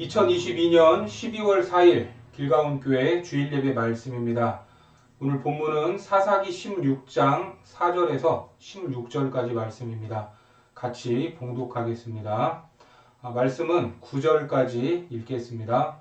2022년 12월 4일 길가온 교회 주일 예배 말씀입니다. 오늘 본문은 사사기 16장 4절에서 16절까지 말씀입니다. 같이 봉독하겠습니다. 아, 말씀은 9절까지 읽겠습니다.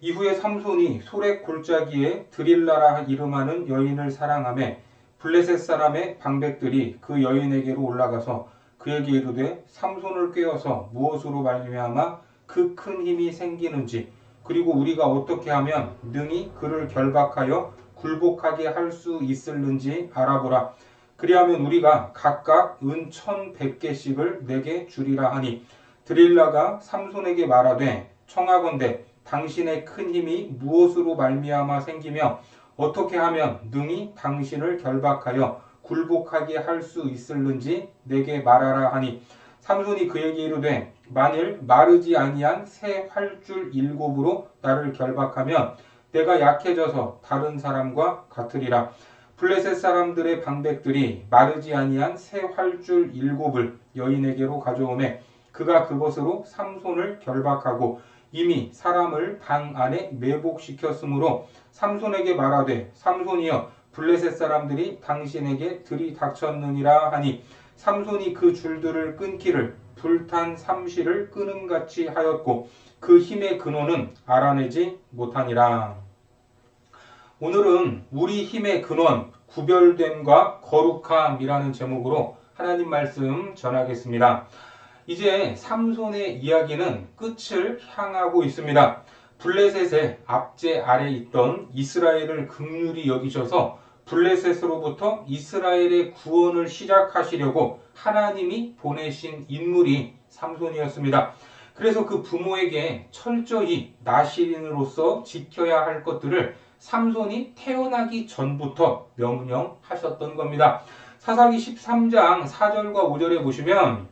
이후에 삼손이 소렉 골짜기에 드릴라라 이름하는 여인을 사랑하며 블레셋 사람의 방백들이 그 여인에게로 올라가서 그에게 이르되 삼손을 꿰어서 무엇으로 말미암아 그 큰 힘이 생기는지 그리고 우리가 어떻게 하면 능히 그를 결박하여 굴복하게 할 수 있을는지 알아보라. 그리하면 우리가 각각 은 천백개씩을 내게 주리라 하니 드릴라가 삼손에게 말하되 청하건대 당신의 큰 힘이 무엇으로 말미암아 생기며 어떻게 하면 능히 당신을 결박하여 굴복하게 할 수 있을는지 내게 말하라 하니 삼손이 그에게 이르되 만일 마르지 아니한 새 활줄 일곱으로 나를 결박하면 내가 약해져서 다른 사람과 같으리라. 블레셋 사람들의 방백들이 마르지 아니한 새 활줄 일곱을 여인에게로 가져오매 그가 그것으로 삼손을 결박하고 이미 사람을 방 안에 매복시켰으므로 삼손에게 말하되 삼손이여 블레셋 사람들이 당신에게 들이닥쳤느니라 하니 삼손이 그 줄들을 끊기를 불탄 삼시를 끊음같이 하였고 그 힘의 근원은 알아내지 못하니라. 오늘은 우리 힘의 근원 구별됨과 거룩함이라는 제목으로 하나님 말씀 전하겠습니다. 이제 삼손의 이야기는 끝을 향하고 있습니다. 블레셋의 압제 아래 있던 이스라엘을 극률히 여기셔서 블레셋으로부터 이스라엘의 구원을 시작하시려고 하나님이 보내신 인물이 삼손이었습니다. 그래서 그 부모에게 철저히 나시린으로서 지켜야 할 것들을 삼손이 태어나기 전부터 명령하셨던 겁니다. 사사기 13장 4절과 5절에 보시면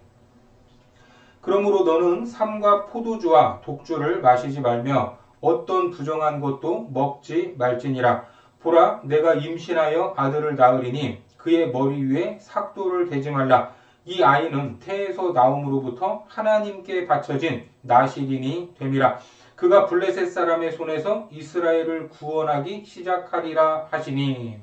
그러므로 너는 삼과 포도주와 독주를 마시지 말며 어떤 부정한 것도 먹지 말지니라. 보라, 내가 임신하여 아들을 낳으리니 그의 머리 위에 삭도를 대지 말라. 이 아이는 태에서 나옴으로부터 하나님께 바쳐진 나시린이 됨이라. 그가 블레셋 사람의 손에서 이스라엘을 구원하기 시작하리라 하시니.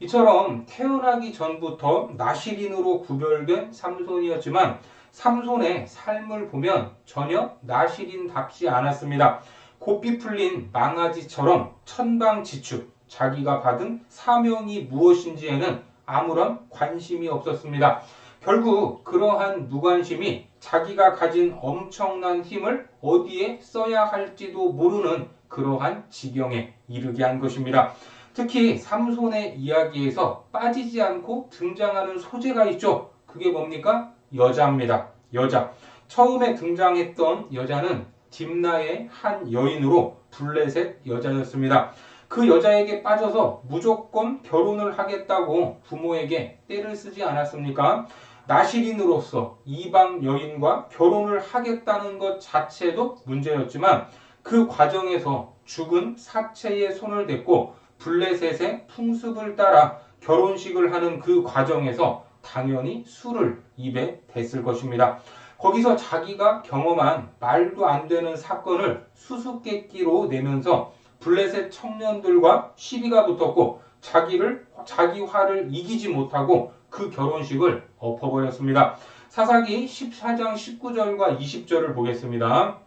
이처럼 태어나기 전부터 나시린으로 구별된 삼손이었지만 삼손의 삶을 보면 전혀 나시린답지 않았습니다. 고삐 풀린 망아지처럼 천방지축, 자기가 받은 사명이 무엇인지에는 아무런 관심이 없었습니다. 결국 그러한 무관심이 자기가 가진 엄청난 힘을 어디에 써야 할지도 모르는 그러한 지경에 이르게 한 것입니다. 특히 삼손의 이야기에서 빠지지 않고 등장하는 소재가 있죠. 그게 뭡니까? 여자입니다. 여자. 처음에 등장했던 여자는 딥나의 한 여인으로 블레셋 여자였습니다. 그 여자에게 빠져서 무조건 결혼을 하겠다고 부모에게 때를 쓰지 않았습니까? 나시린으로서 이방 여인과 결혼을 하겠다는 것 자체도 문제였지만 그 과정에서 죽은 사체의 손을 댔고 블레셋의 풍습을 따라 결혼식을 하는 그 과정에서 당연히 술을 입에 댔을 것입니다. 거기서 자기가 경험한 말도 안 되는 사건을 수수께끼로 내면서 블레셋 청년들과 시비가 붙었고 자기를 자기 화를 이기지 못하고 그 결혼식을 엎어버렸습니다. 사사기 14장 19절과 20절을 보겠습니다.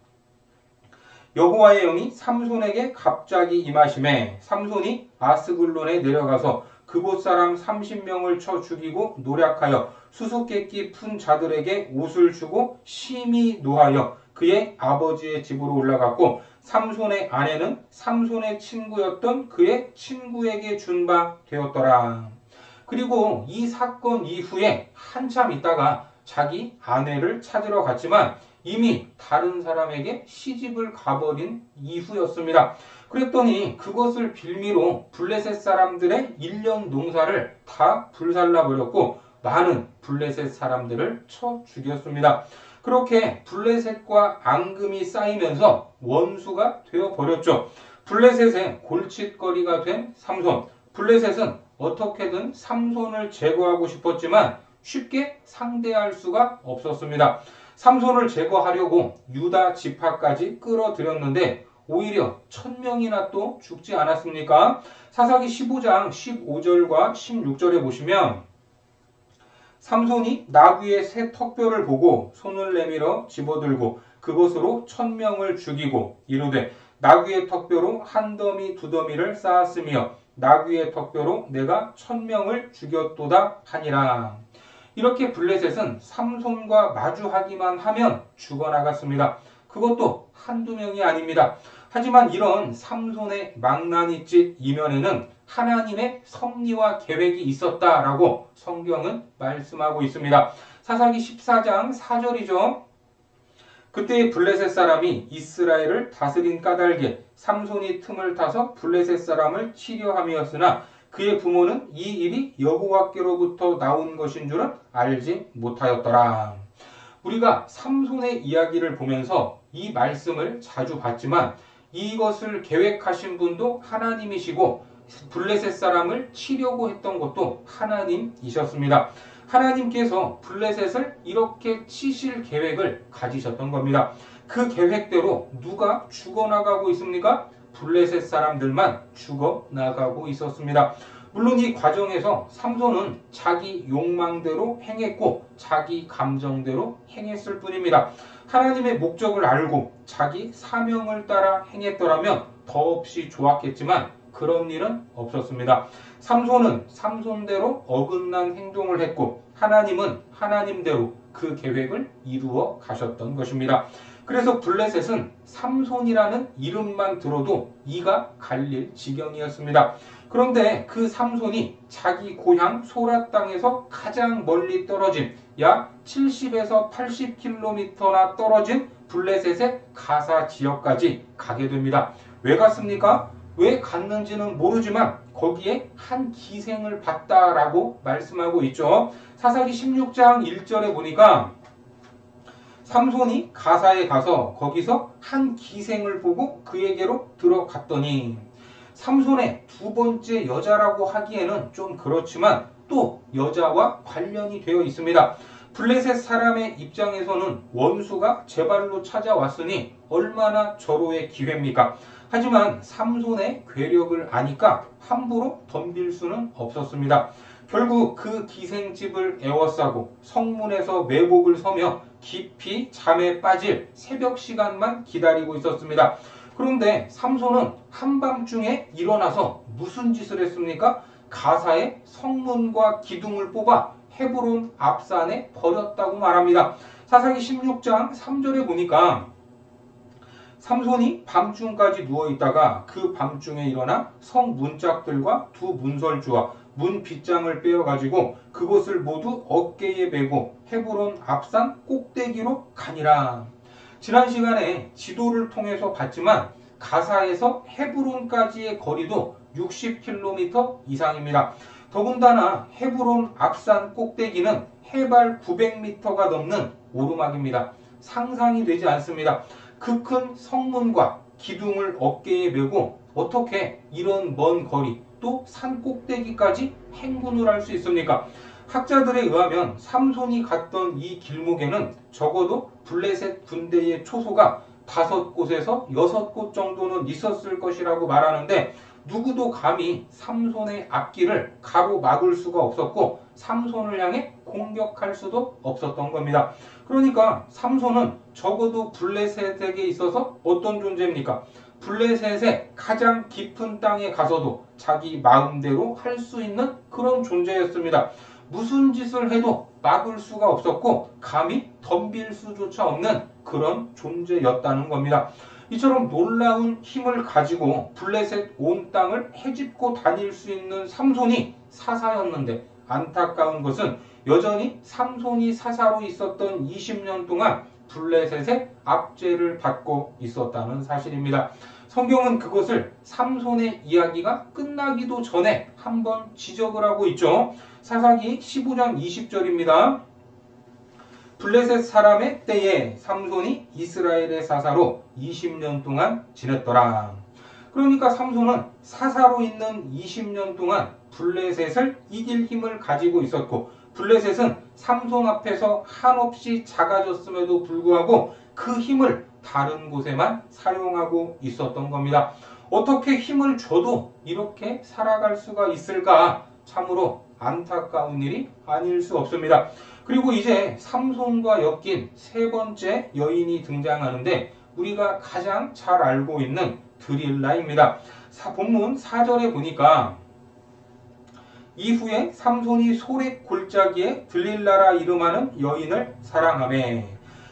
여호와의 영이 삼손에게 갑자기 임하심에 삼손이 아스글론에 내려가서 그곳 사람 30명을 쳐 죽이고 노략하여 수수께끼 푼 자들에게 옷을 주고 심히 노하여 그의 아버지의 집으로 올라갔고 삼손의 아내는 삼손의 친구였던 그의 친구에게 준 바 되었더라. 그리고 이 사건 이후에 한참 있다가 자기 아내를 찾으러 갔지만 이미 다른 사람에게 시집을 가버린 이후였습니다. 그랬더니 그것을 빌미로 블레셋 사람들의 일년 농사를 다 불살라 버렸고 많은 블레셋 사람들을 쳐 죽였습니다. 그렇게 블레셋과 앙금이 쌓이면서 원수가 되어 버렸죠. 블레셋의 골칫거리가 된 삼손. 블레셋은 어떻게든 삼손을 제거하고 싶었지만 쉽게 상대할 수가 없었습니다. 삼손을 제거하려고 유다 지파까지 끌어들였는데 오히려 천 명이나 또 죽지 않았습니까? 사사기 15장 15절과 16절에 보시면 삼손이 나귀의 새 턱뼈를 보고 손을 내밀어 집어들고 그것으로 천 명을 죽이고 이르되 나귀의 턱뼈로 한 더미 두 더미를 쌓았으며 나귀의 턱뼈로 내가 천 명을 죽였도다 하니라. 이렇게 블레셋은 삼손과 마주하기만 하면 죽어나갔습니다. 그것도 한두 명이 아닙니다. 하지만 이런 삼손의 망나니 짓 이면에는 하나님의 섭리와 계획이 있었다라고 성경은 말씀하고 있습니다. 사사기 14장 4절이죠. 그때 블레셋 사람이 이스라엘을 다스린 까닭에 삼손이 틈을 타서 블레셋 사람을 치려함이었으나 그의 부모는 이 일이 여호와께로부터 나온 것인 줄은 알지 못하였더라. 우리가 삼손의 이야기를 보면서 이 말씀을 자주 봤지만 이것을 계획하신 분도 하나님이시고 블레셋 사람을 치려고 했던 것도 하나님이셨습니다. 하나님께서 블레셋을 이렇게 치실 계획을 가지셨던 겁니다. 그 계획대로 누가 죽어나가고 있습니까? 블레셋 사람들만 죽어나가고 있었습니다. 물론 이 과정에서 삼손은 자기 욕망대로 행했고 자기 감정대로 행했을 뿐입니다. 하나님의 목적을 알고 자기 사명을 따라 행했더라면 더없이 좋았겠지만 그런 일은 없었습니다. 삼손은 삼손대로 어긋난 행동을 했고 하나님은 하나님대로 그 계획을 이루어 가셨던 것입니다. 그래서 블레셋은 삼손이라는 이름만 들어도 이가 갈릴 지경이었습니다. 그런데 그 삼손이 자기 고향 소라 땅에서 가장 멀리 떨어진 약 70에서 80km나 떨어진 블레셋의 가사 지역까지 가게 됩니다. 왜 갔습니까? 왜 갔는지는 모르지만 거기에 한 기생을 봤다라고 말씀하고 있죠. 사사기 16장 1절에 보니까 삼손이 가사에 가서 거기서 한 기생을 보고 그에게로 들어갔더니 삼손의 두 번째 여자라고 하기에는 좀 그렇지만 또 여자와 관련이 되어 있습니다. 블레셋 사람의 입장에서는 원수가 제 발로 찾아왔으니 얼마나 절호의 기회입니까? 하지만 삼손의 괴력을 아니까 함부로 덤빌 수는 없었습니다. 결국 그 기생집을 에워싸고 성문에서 매복을 서며 깊이 잠에 빠질 새벽 시간만 기다리고 있었습니다. 그런데 삼손은 한밤중에 일어나서 무슨 짓을 했습니까? 가사의 성문과 기둥을 뽑아 헤브론 앞산에 버렸다고 말합니다. 사사기 16장 3절에 보니까 삼손이 밤중까지 누워 있다가 그 밤중에 일어나 성 문짝들과 두 문설주와 문 빗장을 빼어 가지고 그것을 모두 어깨에 메고 헤브론 앞산 꼭대기로 가니라. 지난 시간에 지도를 통해서 봤지만 가사에서 헤브론까지의 거리도 60km 이상입니다. 더군다나 헤브론 앞산 꼭대기는 해발 900m가 넘는 오르막입니다. 상상이 되지 않습니다. 그 큰 성문과 기둥을 어깨에 메고 어떻게 이런 먼 거리 또 산 꼭대기까지 행군을 할 수 있습니까? 학자들에 의하면 삼손이 갔던 이 길목에는 적어도 블레셋 군대의 초소가 다섯 곳에서 여섯 곳 정도는 있었을 것이라고 말하는데 누구도 감히 삼손의 앞길을 가로 막을 수가 없었고 삼손을 향해 공격할 수도 없었던 겁니다. 그러니까 삼손은 적어도 블레셋에게 있어서 어떤 존재입니까? 블레셋의 가장 깊은 땅에 가서도 자기 마음대로 할 수 있는 그런 존재였습니다. 무슨 짓을 해도 막을 수가 없었고 감히 덤빌 수조차 없는 그런 존재였다는 겁니다. 이처럼 놀라운 힘을 가지고 블레셋 온 땅을 헤집고 다닐 수 있는 삼손이 사사였는데 안타까운 것은 여전히 삼손이 사사로 있었던 20년 동안 블레셋의 압제를 받고 있었다는 사실입니다. 성경은 그것을 삼손의 이야기가 끝나기도 전에 한번 지적을 하고 있죠. 사사기 15장 20절입니다. 블레셋 사람의 때에 삼손이 이스라엘의 사사로 20년 동안 지냈더라. 그러니까 삼손은 사사로 있는 20년 동안 블레셋을 이길 힘을 가지고 있었고 블레셋은 삼손 앞에서 한없이 작아졌음에도 불구하고 그 힘을 다른 곳에만 사용하고 있었던 겁니다. 어떻게 힘을 줘도 이렇게 살아갈 수가 있을까? 참으로 안타까운 일이 아닐 수 없습니다. 그리고 이제 삼손과 엮인 세 번째 여인이 등장하는데 우리가 가장 잘 알고 있는 드릴라입니다. 사- 본문 4절에 보니까 이후에 삼손이 소렉 골짜기에 들릴라라 이름하는 여인을 사랑하매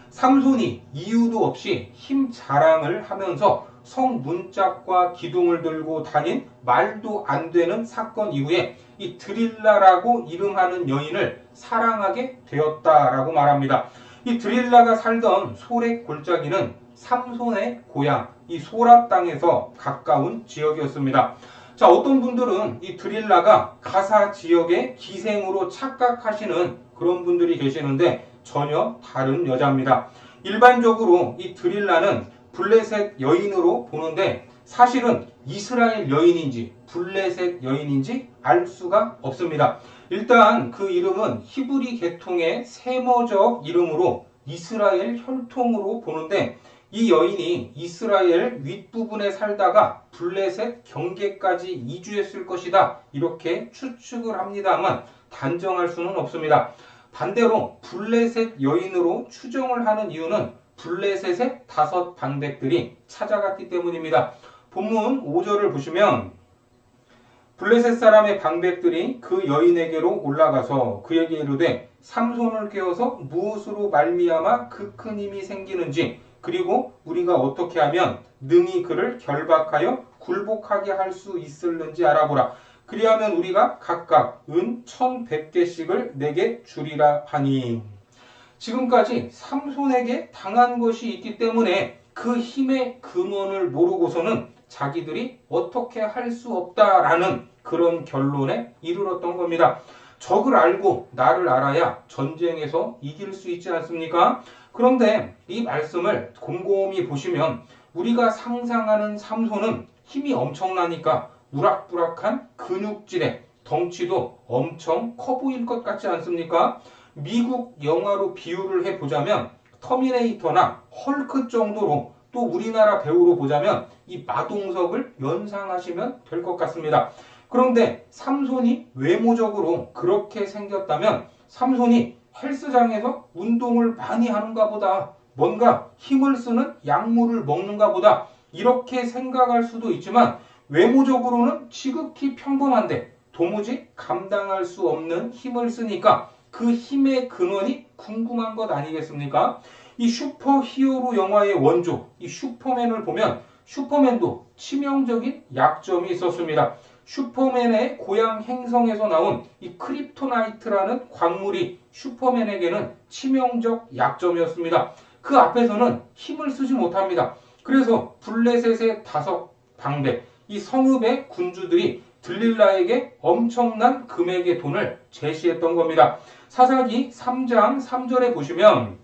삼손이 이유도 없이 힘 자랑을 하면서 성 문짝과 기둥을 들고 다닌 말도 안 되는 사건 이후에 이 드릴라라고 이름하는 여인을 사랑하게 되었다라고 말합니다. 이 드릴라가 살던 소렉 골짜기는 삼손의 고향 이 소랍 땅에서 가까운 지역이었습니다. 자, 어떤 분들은 이 드릴라가 가사 지역의 기생으로 착각하시는 그런 분들이 계시는데 전혀 다른 여자입니다. 일반적으로 이 드릴라는 블레셋 여인으로 보는데 사실은 이스라엘 여인인지 블레셋 여인인지 알 수가 없습니다. 일단 그 이름은 히브리 계통의 세머적 이름으로 이스라엘 혈통으로 보는데 이 여인이 이스라엘 윗부분에 살다가 블레셋 경계까지 이주했을 것이다. 이렇게 추측을 합니다만 단정할 수는 없습니다. 반대로 블레셋 여인으로 추정을 하는 이유는 블레셋의 다섯 방백들이 찾아갔기 때문입니다. 본문 5절을 보시면 블레셋 사람의 방백들이 그 여인에게로 올라가서 그에게 이르되 삼손을 깨워서 무엇으로 말미암아 그 큰 힘이 생기는지 그리고 우리가 어떻게 하면 능히 그를 결박하여 굴복하게 할 수 있을는지 알아보라. 그리하면 우리가 각각 은 1100개씩을 내게 주리라 하니 지금까지 삼손에게 당한 것이 있기 때문에 그 힘의 근원을 모르고서는 자기들이 어떻게 할 수 없다라는 그런 결론에 이르렀던 겁니다. 적을 알고 나를 알아야 전쟁에서 이길 수 있지 않습니까? 그런데 이 말씀을 곰곰이 보시면 우리가 상상하는 삼손은 힘이 엄청나니까 우락부락한 근육질에 덩치도 엄청 커 보일 것 같지 않습니까? 미국 영화로 비유를 해보자면 터미네이터나 헐크 정도로 또 우리나라 배우로 보자면 이 마동석을 연상하시면 될 것 같습니다. 그런데 삼손이 외모적으로 그렇게 생겼다면 삼손이 헬스장에서 운동을 많이 하는가 보다 뭔가 힘을 쓰는 약물을 먹는가 보다 이렇게 생각할 수도 있지만 외모적으로는 지극히 평범한데 도무지 감당할 수 없는 힘을 쓰니까 그 힘의 근원이 궁금한 것 아니겠습니까? 이 슈퍼 히어로 영화의 원조, 이 슈퍼맨을 보면 슈퍼맨도 치명적인 약점이 있었습니다. 슈퍼맨의 고향 행성에서 나온 이 크립토나이트라는 광물이 슈퍼맨에게는 치명적 약점이었습니다. 그 앞에서는 힘을 쓰지 못합니다. 그래서 블레셋의 다섯 방백, 이 성읍의 군주들이 들릴라에게 엄청난 금액의 돈을 제시했던 겁니다. 사사기 3장 3절에 보시면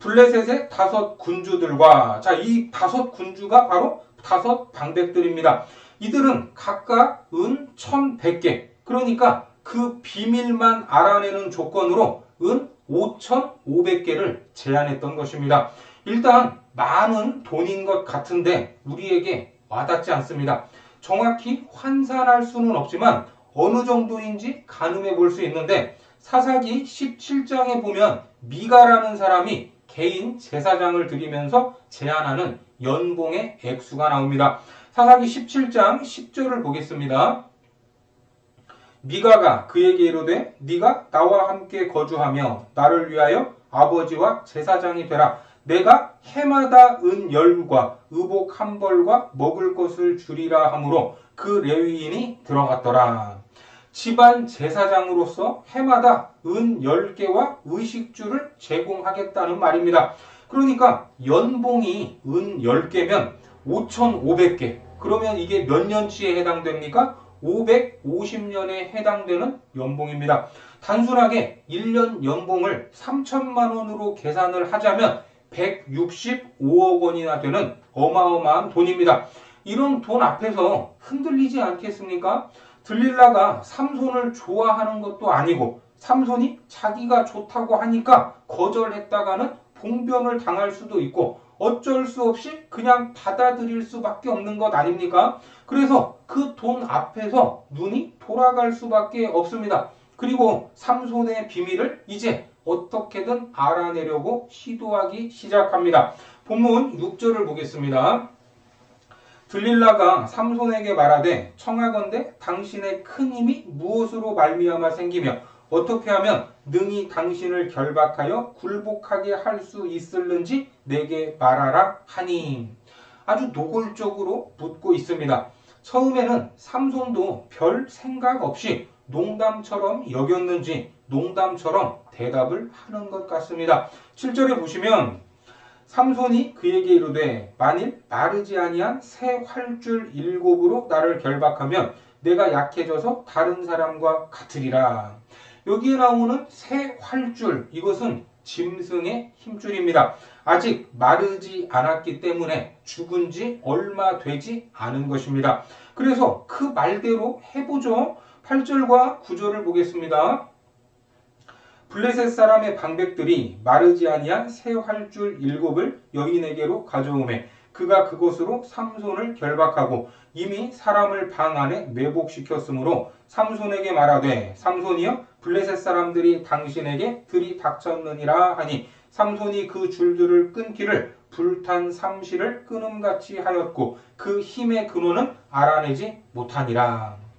블레셋의 다섯 군주들과 자, 이 다섯 군주가 바로 다섯 방백들입니다. 이들은 각각 은 1100개. 그러니까 그 비밀만 알아내는 조건으로 은 5500개를 제안했던 것입니다. 일단 많은 돈인 것 같은데 우리에게 와닿지 않습니다. 정확히 환산할 수는 없지만 어느 정도인지 가늠해 볼 수 있는데 사사기 17장에 보면 미가라는 사람이 개인 제사장을 드리면서 제안하는 연봉의 액수가 나옵니다. 사사기 17장 10절을 보겠습니다. 미가가 그에게 이르되 네가 나와 함께 거주하며 나를 위하여 아버지와 제사장이 되라. 내가 해마다 은 열과 의복 한 벌과 먹을 것을 주리라 하므로 그 레위인이 들어갔더라. 집안 제사장으로서 해마다 은 10개와 의식주를 제공하겠다는 말입니다. 그러니까 연봉이 은 10개면 5,500개. 그러면 이게 몇 년치에 해당됩니까? 550년에 해당되는 연봉입니다. 단순하게 1년 연봉을 3천만 원으로 계산을 하자면 165억 원이나 되는 어마어마한 돈입니다. 이런 돈 앞에서 흔들리지 않겠습니까? 들릴라가 삼손을 좋아하는 것도 아니고 삼손이 자기가 좋다고 하니까 거절했다가는 봉변을 당할 수도 있고 어쩔 수 없이 그냥 받아들일 수밖에 없는 것 아닙니까? 그래서 그 돈 앞에서 눈이 돌아갈 수밖에 없습니다. 그리고 삼손의 비밀을 이제 어떻게든 알아내려고 시도하기 시작합니다. 본문 6절을 보겠습니다. 들릴라가 삼손에게 말하되 청하건대 당신의 큰 힘이 무엇으로 말미암아 생기며 어떻게 하면 능히 당신을 결박하여 굴복하게 할 수 있을는지 내게 말하라 하니 아주 노골적으로 묻고 있습니다. 처음에는 삼손도 별 생각 없이 농담처럼 여겼는지 농담처럼 대답을 하는 것 같습니다. 7절에 보시면 삼손이 그에게 이르되 만일 마르지 아니한 새 활줄 일곱으로 나를 결박하면 내가 약해져서 다른 사람과 같으리라. 여기에 나오는 새 활줄 이것은 짐승의 힘줄입니다. 아직 마르지 않았기 때문에 죽은 지 얼마 되지 않은 것입니다. 그래서 그 말대로 해보죠. 8절과 9절을 보겠습니다. 블레셋 사람의 방백들이 마르지 아니한 새 활줄 일곱을 여인에게로 가져오매 그가 그곳으로 삼손을 결박하고 이미 사람을 방 안에 매복시켰으므로 삼손에게 말하되 삼손이여 블레셋 사람들이 당신에게 들이 닥쳤느니라 하니 삼손이 그 줄들을 끊기를 불탄 삼시를 끊음같이 하였고 그 힘의 근원은 알아내지 못하니라.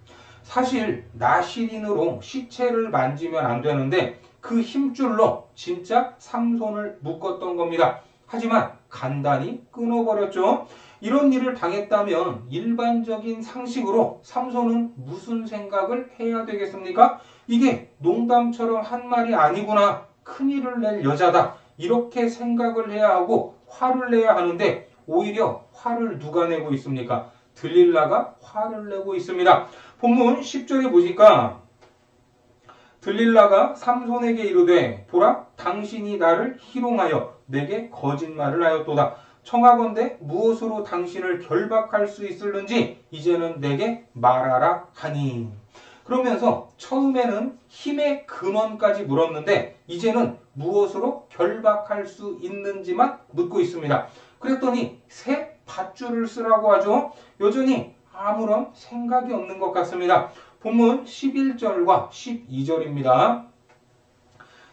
사실 나시린으로 시체를 만지면 안 되는데 그 힘줄로 진짜 삼손을 묶었던 겁니다. 하지만 간단히 끊어버렸죠. 이런 일을 당했다면 일반적인 상식으로 삼손은 무슨 생각을 해야 되겠습니까? 이게 농담처럼 한 말이 아니구나. 큰일을 낼 여자다. 이렇게 생각을 해야 하고 화를 내야 하는데 오히려 화를 누가 내고 있습니까? 들릴라가 화를 내고 있습니다. 본문 10절에 보니까 들릴라가 삼손에게 이르되 보라 당신이 나를 희롱하여 내게 거짓말을 하였도다. 청하건대 무엇으로 당신을 결박할 수 있을는지 이제는 내게 말하라 하니. 그러면서 처음에는 힘의 근원까지 물었는데 이제는 무엇으로 결박할 수 있는지만 묻고 있습니다. 그랬더니 새 밧줄을 쓰라고 하죠. 여전히 아무런 생각이 없는 것 같습니다. 본문 11절과 12절입니다.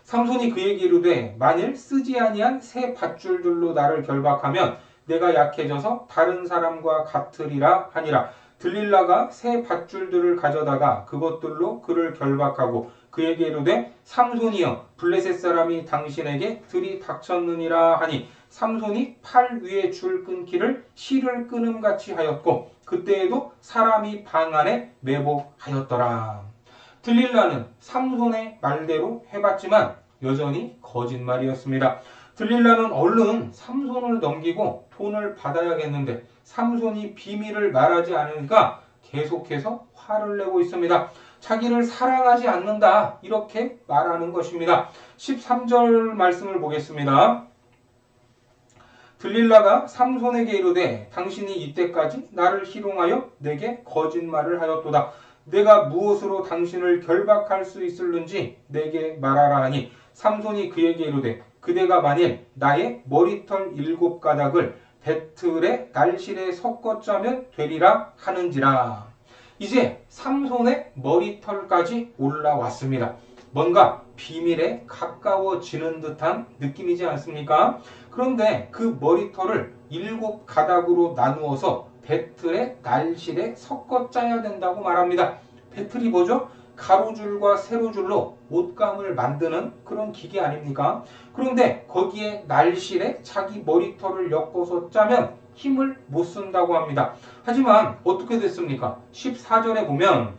삼손이 그에게 이르되 만일 쓰지 아니한 새 밧줄들로 나를 결박하면 내가 약해져서 다른 사람과 같으리라 하니라. 들릴라가 새 밧줄들을 가져다가 그것들로 그를 결박하고 그에게 이르되 삼손이여 블레셋 사람이 당신에게 들이 닥쳤느니라 하니 삼손이 팔 위에 줄 끊기를 실을 끊음 같이 하였고 그때에도 사람이 방 안에 매복하였더라. 들릴라는 삼손의 말대로 해봤지만 여전히 거짓말이었습니다. 들릴라는 얼른 삼손을 넘기고 돈을 받아야겠는데 삼손이 비밀을 말하지 않으니까 계속해서 화를 내고 있습니다. 자기를 사랑하지 않는다 이렇게 말하는 것입니다. 13절 말씀을 보겠습니다. 들릴라가 삼손에게 이르되 당신이 이때까지 나를 희롱하여 내게 거짓말을 하였도다. 내가 무엇으로 당신을 결박할 수 있을는지 내게 말하라 하니 삼손이 그에게 이르되 그대가 만일 나의 머리털 일곱 가닥을 배틀의 날실에 섞어 짜면 되리라 하는지라. 이제 삼손의 머리털까지 올라왔습니다. 뭔가 비밀에 가까워지는 듯한 느낌이지 않습니까? 그런데 그 머리털을 일곱 가닥으로 나누어서 배틀의 날실에 섞어 짜야 된다고 말합니다. 배틀이 뭐죠? 가로줄과 세로줄로 옷감을 만드는 그런 기계 아닙니까? 그런데 거기에 날실에 자기 머리털을 엮어서 짜면 힘을 못 쓴다고 합니다. 하지만 어떻게 됐습니까? 14절에 보면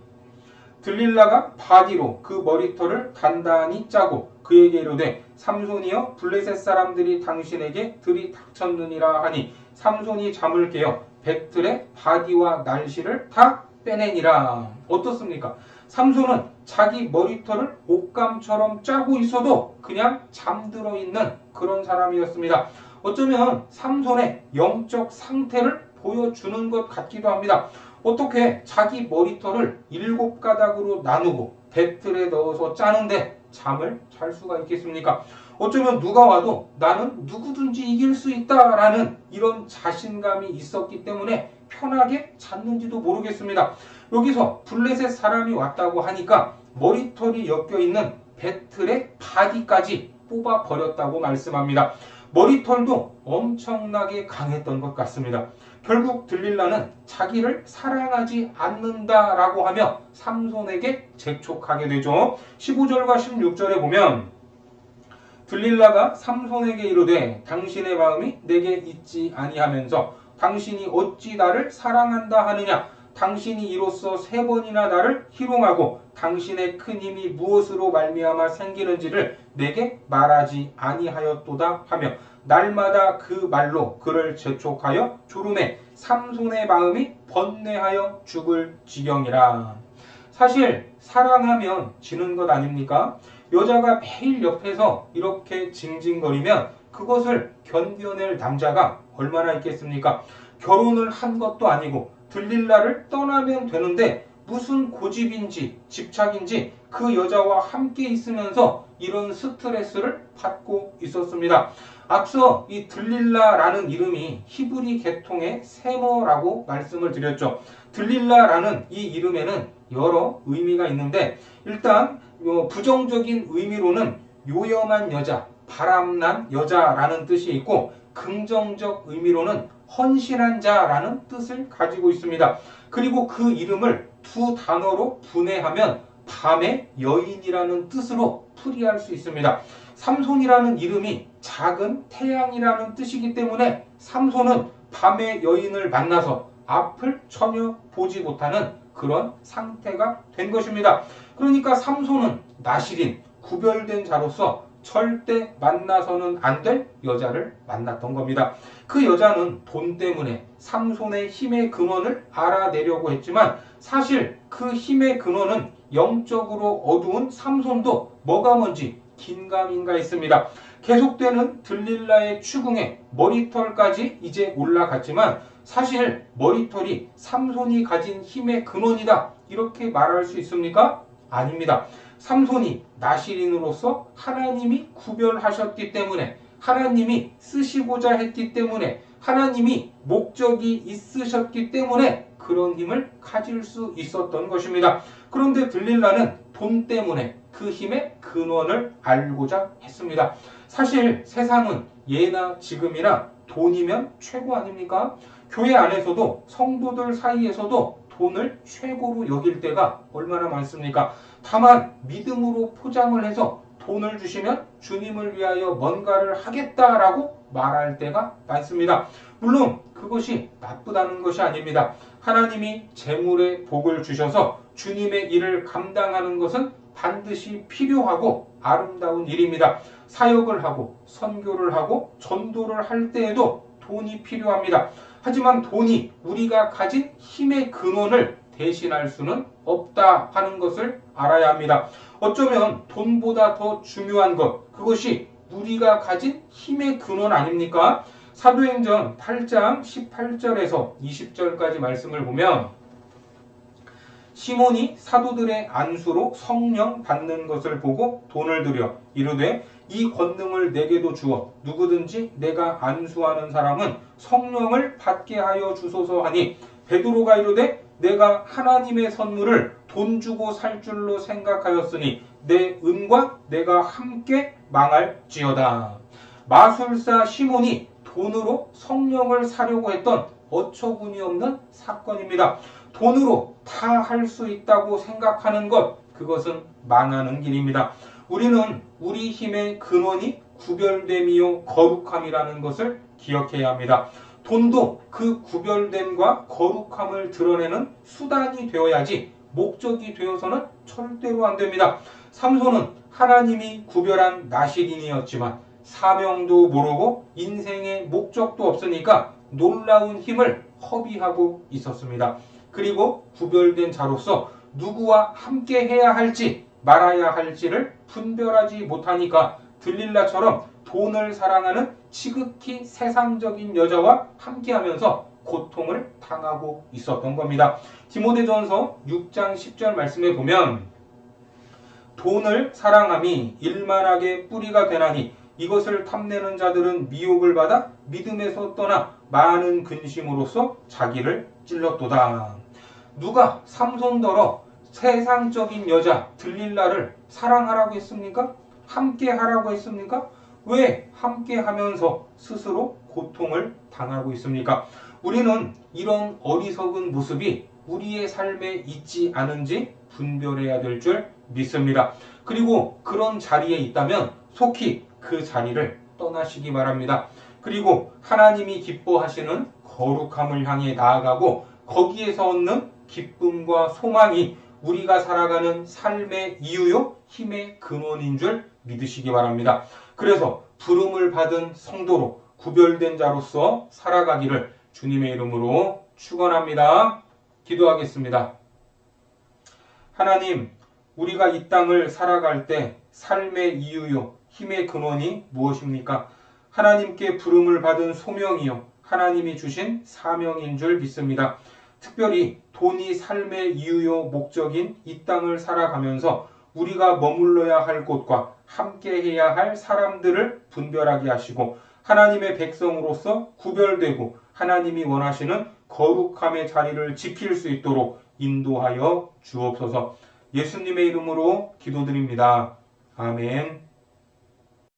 들릴라가 바디로 그 머리털을 단단히 짜고 그에게 이르되 삼손이여 블레셋 사람들이 당신에게 들이 닥쳤느니라 하니 삼손이 잠을 깨어 배틀의 바디와 날씨를 다 빼내니라 어떻습니까? 삼손은 자기 머리털을 옷감처럼 짜고 있어도 그냥 잠들어 있는 그런 사람이었습니다. 어쩌면 삼손의 영적 상태를 보여주는 것 같기도 합니다. 어떻게 자기 머리털을 일곱 가닥으로 나누고 배틀에 넣어서 짜는데 잠을 잘 수가 있겠습니까? 어쩌면 누가 와도 나는 누구든지 이길 수 있다라는 이런 자신감이 있었기 때문에 편하게 잤는지도 모르겠습니다. 여기서 블레셋 사람이 왔다고 하니까 머리털이 엮여 있는 배틀의 바디까지 뽑아 버렸다고 말씀합니다. 머리털도 엄청나게 강했던 것 같습니다. 결국 들릴라는 자기를 사랑하지 않는다라고 하며 삼손에게 재촉하게 되죠. 15절과 16절에 보면 들릴라가 삼손에게 이르되 당신의 마음이 내게 있지 아니하면서 당신이 어찌 나를 사랑한다 하느냐 당신이 이로써 세 번이나 나를 희롱하고 당신의 큰 힘이 무엇으로 말미암아 생기는지를 내게 말하지 아니하였도다 하며 날마다 그 말로 그를 재촉하여 졸음에 삼손의 마음이 번뇌하여 죽을 지경이라. 사실 사랑하면 지는 것 아닙니까? 여자가 매일 옆에서 이렇게 징징거리면 그것을 견뎌낼 남자가 얼마나 있겠습니까? 결혼을 한 것도 아니고 들릴라를 떠나면 되는데 무슨 고집인지 집착인지 그 여자와 함께 있으면서 이런 스트레스를 받고 있었습니다. 앞서 이 들릴라라는 이름이 히브리 계통의 세머라고 말씀을 드렸죠. 들릴라라는 이 이름에는 여러 의미가 있는데 일단 어, 부정적인 의미로는 요염한 여자, 바람난 여자라는 뜻이 있고 긍정적 의미로는 헌신한 자라는 뜻을 가지고 있습니다. 그리고 그 이름을 두 단어로 분해하면 밤의 여인이라는 뜻으로 풀이할 수 있습니다. 삼손이라는 이름이 작은 태양이라는 뜻이기 때문에 삼손은 밤의 여인을 만나서 앞을 전혀 보지 못하는 그런 상태가 된 것입니다. 그러니까 삼손은 나실인 구별된 자로서 절대 만나서는 안 될 여자를 만났던 겁니다. 그 여자는 돈 때문에 삼손의 힘의 근원을 알아내려고 했지만 사실 그 힘의 근원은 영적으로 어두운 삼손도 뭐가 뭔지 긴가민가 있습니다. 계속되는 들릴라의 추궁에 머리털까지 이제 올라갔지만 사실 머리털이 삼손이 가진 힘의 근원이다 이렇게 말할 수 있습니까? 아닙니다. 삼손이 나시린으로서 하나님이 구별하셨기 때문에 하나님이 쓰시고자 했기 때문에 하나님이 목적이 있으셨기 때문에 그런 힘을 가질 수 있었던 것입니다. 그런데 들릴라는 돈 때문에 그 힘의 근원을 알고자 했습니다. 사실 세상은 예나 지금이나 돈이면 최고 아닙니까? 교회 안에서도 성도들 사이에서도 돈을 최고로 여길 때가 얼마나 많습니까? 다만 믿음으로 포장을 해서 돈을 주시면 주님을 위하여 뭔가를 하겠다라고 말할 때가 많습니다. 물론 그것이 나쁘다는 것이 아닙니다. 하나님이 재물의 복을 주셔서 주님의 일을 감당하는 것은 반드시 필요하고 아름다운 일입니다. 사역을 하고 선교를 하고 전도를 할 때에도 돈이 필요합니다. 하지만 돈이 우리가 가진 힘의 근원을 대신할 수는 없다 하는 것을 알아야 합니다. 어쩌면 돈보다 더 중요한 것, 그것이 우리가 가진 힘의 근원 아닙니까? 사도행전 8장 18절에서 20절까지 말씀을 보면 시몬이 사도들의 안수로 성령 받는 것을 보고 돈을 들여 이르되 이 권능을 내게도 주어 누구든지 내가 안수하는 사람은 성령을 받게 하여 주소서 하니 베드로가 이르되 내가 하나님의 선물을 돈 주고 살 줄로 생각하였으니 내 은과 내가 함께 망할지어다. 마술사 시몬이 돈으로 성령을 사려고 했던 어처구니 없는 사건입니다. 돈으로 다 할 수 있다고 생각하는 것, 그것은 망하는 길입니다. 우리는 우리 힘의 근원이 구별됨이요 거룩함이라는 것을 기억해야 합니다. 돈도 그 구별됨과 거룩함을 드러내는 수단이 되어야지 목적이 되어서는 절대로 안 됩니다. 삼손은 하나님이 구별한 나시린이었지만 사명도 모르고 인생의 목적도 없으니까 놀라운 힘을 허비하고 있었습니다. 그리고 구별된 자로서 누구와 함께 해야 할지 말아야 할지를 분별하지 못하니까 들릴라처럼 돈을 사랑하는 지극히 세상적인 여자와 함께하면서 고통을 당하고 있었던 겁니다. 디모데전서 6장 10절 말씀에 보면 돈을 사랑함이 일만하게 뿌리가 되나니 이것을 탐내는 자들은 미혹을 받아 믿음에서 떠나 많은 근심으로써 자기를 찔렀도다. 누가 삼손더러 세상적인 여자 들릴라를 사랑하라고 했습니까? 함께 하라고 했습니까? 왜 함께 하면서 스스로 고통을 당하고 있습니까? 우리는 이런 어리석은 모습이 우리의 삶에 있지 않은지 분별해야 될 줄 믿습니다. 그리고 그런 자리에 있다면 속히 그 자리를 떠나시기 바랍니다. 그리고 하나님이 기뻐하시는 거룩함을 향해 나아가고 거기에서 얻는 기쁨과 소망이 우리가 살아가는 삶의 이유요, 힘의 근원인 줄 믿으시기 바랍니다. 그래서 부름을 받은 성도로 구별된 자로서 살아가기를 주님의 이름으로 축원합니다. 기도하겠습니다. 하나님, 우리가 이 땅을 살아갈 때 삶의 이유요, 힘의 근원이 무엇입니까? 하나님께 부름을 받은 소명이요, 하나님이 주신 사명인 줄 믿습니다. 특별히 돈이 삶의 이유요, 목적인 이 땅을 살아가면서 우리가 머물러야 할 곳과 함께 해야 할 사람들을 분별하게 하시고 하나님의 백성으로서 구별되고 하나님이 원하시는 거룩함의 자리를 지킬 수 있도록 인도하여 주옵소서 예수님의 이름으로 기도드립니다. 아멘.